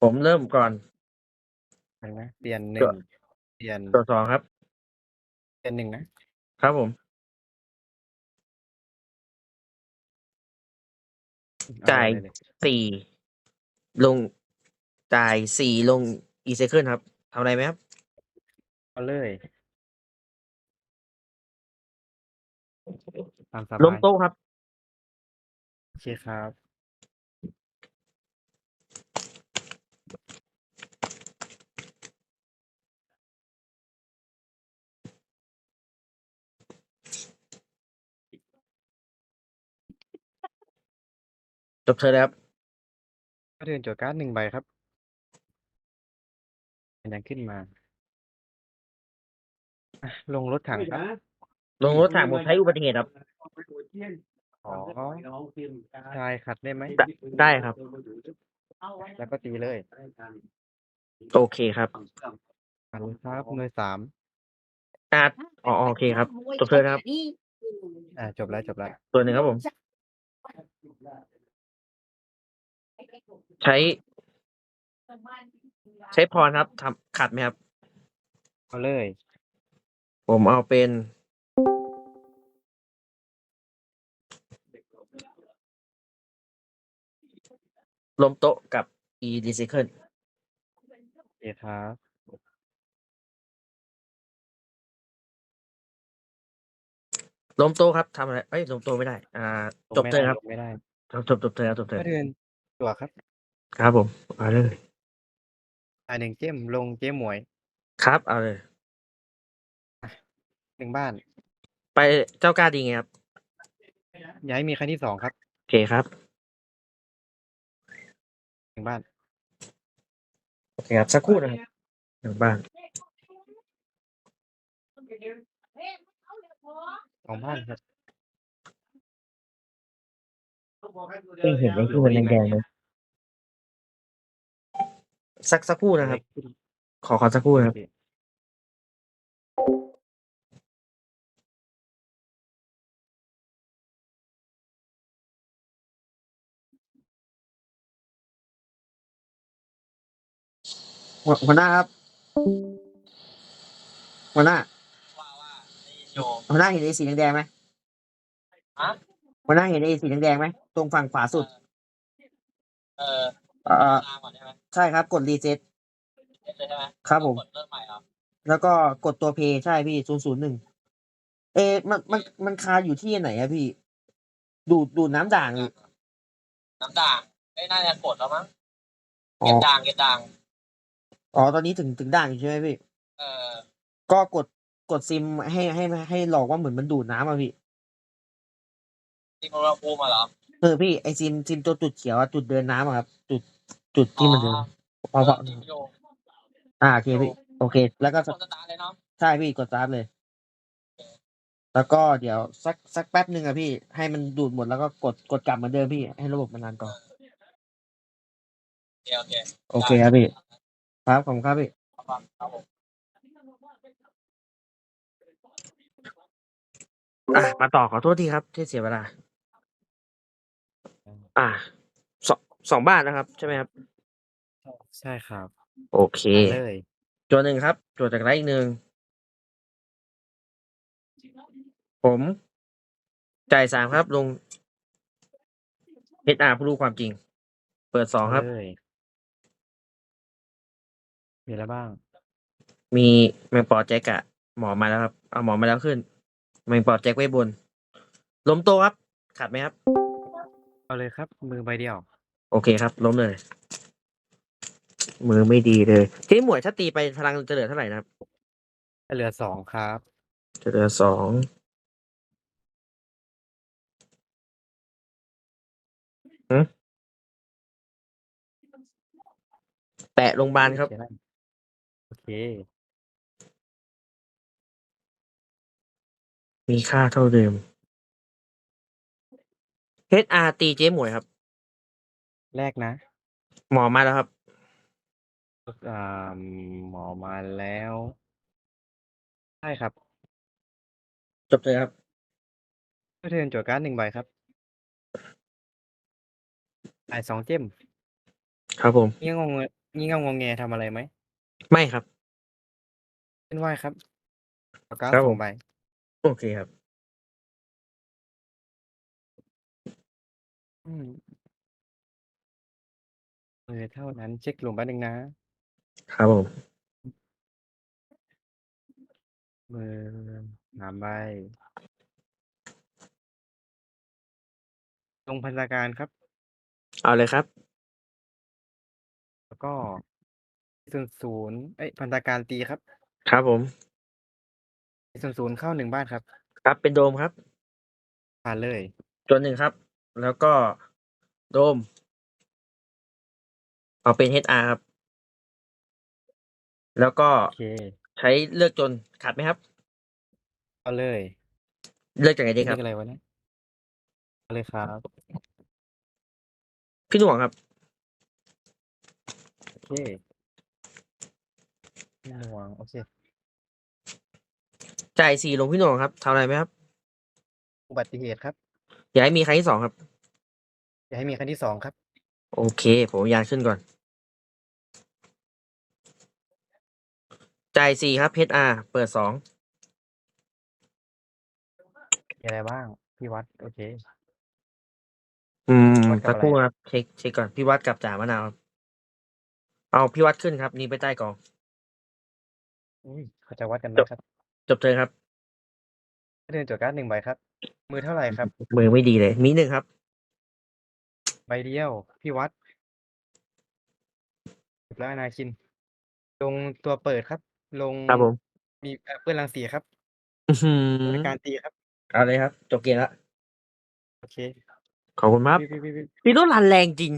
ผมเริ่มก่อนเห็นไหมเปลี่ยนหก็นึ่งเปลี่ยนตัวสองครับ เปลี่ยนหนึ่งนะ ครับผมเอจ่ายเลยเลยสี่ลง จ่ายสี่ลงอีเซเคิลครับทำอะไรไหมครับ เอาเลยตามสบายล้มโต๊ะครับ โอเคครับ จบเธอแล้วครับก็เดินจดการ์ดหนึ่งใบครับ มันยังขึ้นมาอะลงรถถังครับ ลงรถถังผมใช้อุบัติเหตุครับ ขอชายขัดได้ไหม ได้ได้ครับ แล้วก็ตีเลยโอเคครับอันครับหน่วยสามอาดอ๋อโอเคครับ จบเธอนะครับ อ่าจบแล้วจบแล้ว ตัวหนึ่งครับผม ใช้ ใช้พรครับทำขัดไหมครับ เอาเลย ผมเอาเป็น ลมโต๊ะกับ e recycle โอเคครับ ลมโต๊ะครับทำอะไรเอ้ยลมโต๊ะไม่ได้ อ่าลงจบไม่เธอได้ครับลงไม่ได้ จบจบจบเธอครับจบเธอก็เดิน ตัวครับ ครับผม เอาเลย อ่าหนึ่งเจ้ม ลงเจ้มหมวย ครับ เอาเลยหนึ่งบ้าน ไปเจ้ากล้าดีไงครับ ย้ายมีครั้งที่สองครับ โอเคครับหนึ่งบ้าน โอเคครับ สักครู่นะครับหนึ่งบ้านสองบ้านครับ เพิ่งเห็นไอ้ที่มันแดงๆเลย สักสักครู่นะครับ ขอขอสักครู่นะครับ หัวหัวหน้าครับ หัวหน้าว่าว่าไอ้โยหัวหน้าเห็นไอ้สีแดงๆไหมฮะ หัวหน้าเห็นไอ้สีแดงๆไหมตรงฝั่งขวาสุด เออเอ่อ ตามก่อนใช่ไหม ใช่ครับ กดรีเซ็ตเล่นเลยใช่ไหมครับผม กดเริ่มใหม่เหรอแล้วก็กดตัวเพย์ใช่พี่ศูนย์ศูนย์หนึ่งเอะมันมันมันคาอยู่ที่ไหนอะพี่ ดูดดูดน้ำด่างอยู่น้ำด่างไอ้ยน่าจะกดแล้วมั้งอ๋อเก็บด่างเก็บด่าง อ๋อตอนนี้ถึงถึงด่างอยู่ใช่ไหมพี่ เออก็กดกดซิมให้ให้ให้หลอกว่าเหมือนมันดูดน้ำอะพี่ที่อุณหภูมิมาเหรอเออพี่ไอซิมซิมตัวจุดเขียวอะจุดเดินน้ำอะครับจุด จุดที่มันเดินอ๋อพอพอเออโยอ่าโอเคพี่โอเค แล้วก็กดสตาร์ทเลยเนาะใช่พี่กดสตาร์ทเลย แล้วก็เดี๋ยวสักสักแป๊บหนึ่งอะพี่ให้มันดูดหมดแล้วก็กดกดกลับเหมือนเดิมพี่ให้ระบบมันรันก่อนโอเคโอเคโอเคครับพี่ครับผมครับพี่ครับครับผมอะมาต่อขอโทษทีครับที่เสียเวลา อะ สองสองบ้านนะครับ ใช่ไหมครับ ใช่ครับโอเค เอาเลยตัวหนึ่งครับตัวจากไรอีกหนึ่งผมจ่ายสามครับลงเอสอาร์ผู้รู้ความจริง เปิดสองครับ เอาเลยมีอะไรบ้าง มีแมงปอแจ็คอะหมอมาแล้วครับ เอาหมอมาแล้วขึ้นแมงปอแจ็คไว้บนล้มโตะครับขาดไหมครับ เอาเลยครับ มือใบเดียว โอเคครับ ล้มเลย มือไม่ดีเลยทีนี้หมวยถ้าตีไปพลังจะเหลือเท่าไหร่นะครับ เหลือสองครับ จะเหลือสองหึแตะโรงพยาบาลครับเขียนได้โอเค มีค่าเท่าเดิม HR ตีเจ๊หมวยครับ แรกนะ หมอมาแล้วครับ อ่าหมอมาแล้วใช่ครับจบเลยครับก็เทิร์นจดการ์ดหนึ่งใบครับจ่ายสองเจมครับผมยังงงเลยงี่เง่างงแงทำอะไรไหมไม่ครับเส้นไหวครับปากกาครับสผอมงใบโอเคครับ อืม เออเท่านั้น เช็คลงแป๊บนึงนะ ครับผม มือสามใบลงพันธการครับ เอาเลยครับ แล้วก็ศูนย์ศูนย์เอ้ยพันธการตีครับครับผม ศูนย์ศูนย์เข้าหนึ่งบ้านครับ ครับเป็นโดมครับ ผ่านเลย จนหนึ่งครับ แล้วก็โดม เอาเป็น HR ครับ แล้วก็โอเคใช้เลือกจนขาดไหมครับ เอาเลยเลือกจากไหนดีครับเรียกอะไรวะเนี่ยเอาเลยครับพี่หน่วงครับ โอเคพี่หน่วงโอเคจ่ายสี่ลงพี่หน่วงครับทำอะไรไหมครับ อุบัติเหตุครับ อย่าให้มีครั้งที่สองครับ อย่าให้มีครั้งที่สองครับ โอเค ผมยานขึ้นก่อน จ่ายสี่ครับ HR เปิดสองมีอะไรบ้าง พี่วัด โอเค อืมวัดกับสักครู่อะไรครับเช็คเช็คก่อน พี่วัดกับจ่ามะนาวครับเอาพี่วัดขึ้นครับนี่ไปใต้กอง อุ้ยเขาจะวัดกันนะครับจบเธอครับ เดินจดการ์ดหนึ่งใบครับ มือเท่าไหร่ครับ มือไม่ดีเลย มีหนึ่งครับ ใบเดียว พี่วัดจบแล้วอนาคิน ลงตัวเปิดครับ ลงครับผมมีเอ่อเพื่อนรังสีครับอื้อหือในการตีครับ เอาเลยครับ จบเกมแล้วโอเคขอบคุณครับพี่พี่พี่พี่พี่ต้องรันแรงจริง